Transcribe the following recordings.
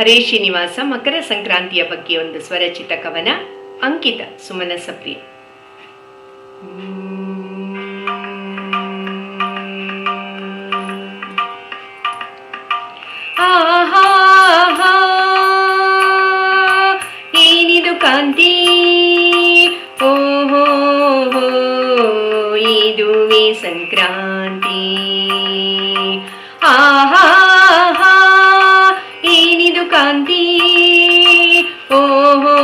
ಹರೇ ಶ್ರೀನಿವಾಸ, ಮಕರ ಸಂಕ್ರಾಂತಿಯ ಬಗ್ಗೆ ಒಂದು ಸ್ವರಚಿತ ಕವನ, ಅಂಕಿತ ಸುಮನ ಸಪ್ರಿಯ. ಏನಿದು ಕಾಂತಿ? ಓಹೋ, ಇದುವೇ ಸಂಕ್ರಾಂತಿ. ಆಹಾ ಏನಿದು ಕಾಂತಿ ಓಹೋ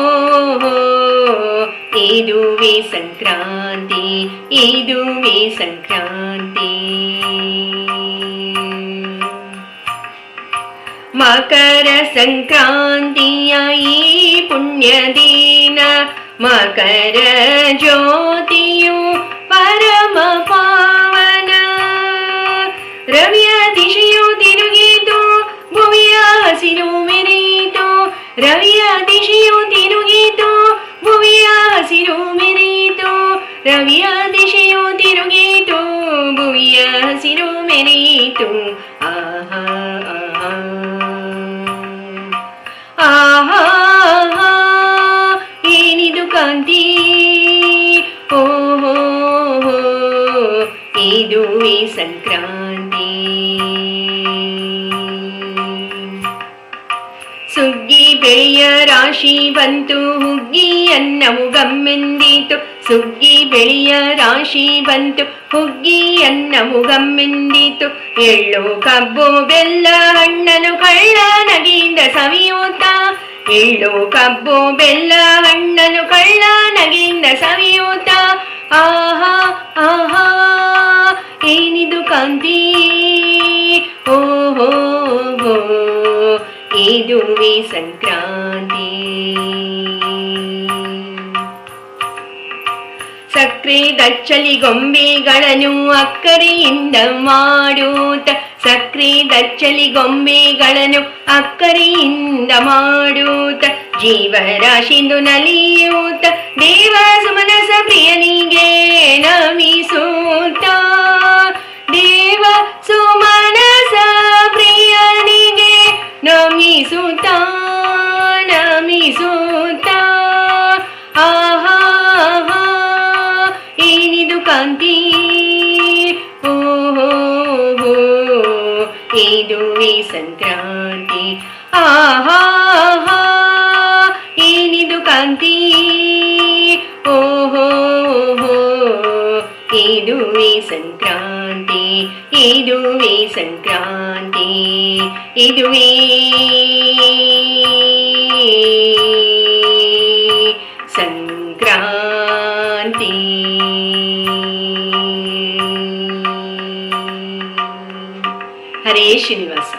ಇದುವೇ ಸಂಕ್ರಾಂತಿ ಇದುವೇ ಸಂಕ್ರಾಂತಿ ಮಕರ ಸಂಕ್ರಾಂತಿಯ ಈ ಪುಣ್ಯ ದಿನ ರವಿಯ ದಿಶೆಯು ತಿರುಗಿತು, ಭುವಿಯ ಹಸಿರು ಮೆರೆಯಿತು. ರವಿಯ ದಿಶೆಯು ತಿರುಗಿತು, ಭುವಿಯ ಹಸಿರು ಮೆರೆಯಿತು. ಆಹಾ ಆಹಾ. ಆಹಾ ಏನಿದು ಕಾಂತಿ? ಓಹೋ ಈ ಸಂಕ್ರಾಂತಿ. ಬೆಳೆಯ ರಾಶಿ ಬಂತು, ಹುಗ್ಗಿ ಅನ್ನವು ಗಮ್ಮೆಂದಿತು. ಸುಗ್ಗಿ ಬೆಳೆಯ ರಾಶಿ ಬಂತು, ಹುಗ್ಗಿ ಅನ್ನವು ಗಮ್ಮೆಂದಿತು. ಎಳ್ಳು, ಕಬ್ಬು, ಬೆಲ್ಲ ಹಣ್ಣನು ಕಳ್ಳ ನಗಿಯಿಂದ ಸವಿಯೂತ. ಎಳ್ಳು, ಕಬ್ಬು, ಬೆಲ್ಲ ಹಣ್ಣನು ಕಳ್ಳ ನಗಿಯಿಂದ ಸವಿಯೂತ. ಆಹಾ ಆಹಾ, ಏನಿದು ಕಾಂತಿ? ಇದುವೇ ಸಂಕ್ರಾಂತಿ. ಸಕ್ರೆ ದಚ್ಚಲಿ ಗೊಂಬೆಗಳನ್ನು ಅಕ್ಕರೆಯಿಂದ ಮಾಡೂತ ಸಕ್ರೆ ದಚ್ಚಲಿ ಗೊಂಬೆಗಳನ್ನು ಅಕ್ಕರೆಯಿಂದ ಮಾಡೂತ ಜೀವರಾಶಿಂದು ನಲಿಯೂತ ಏನಿದು ಕಾಂತಿ ಓಹೋ ಇದುವೇ ಸಂಕ್ರಾಂತಿ ಆಹಾ ಏನಿದು ಕಾಂತಿ ಓಹೋ ಇದುವೇ ಸಂಕ್ರಾಂತಿ ಇದುವೇ ಸಂಕ್ರಾಂತಿ ಹರೇ ಶ್ರೀನಿವಾಸ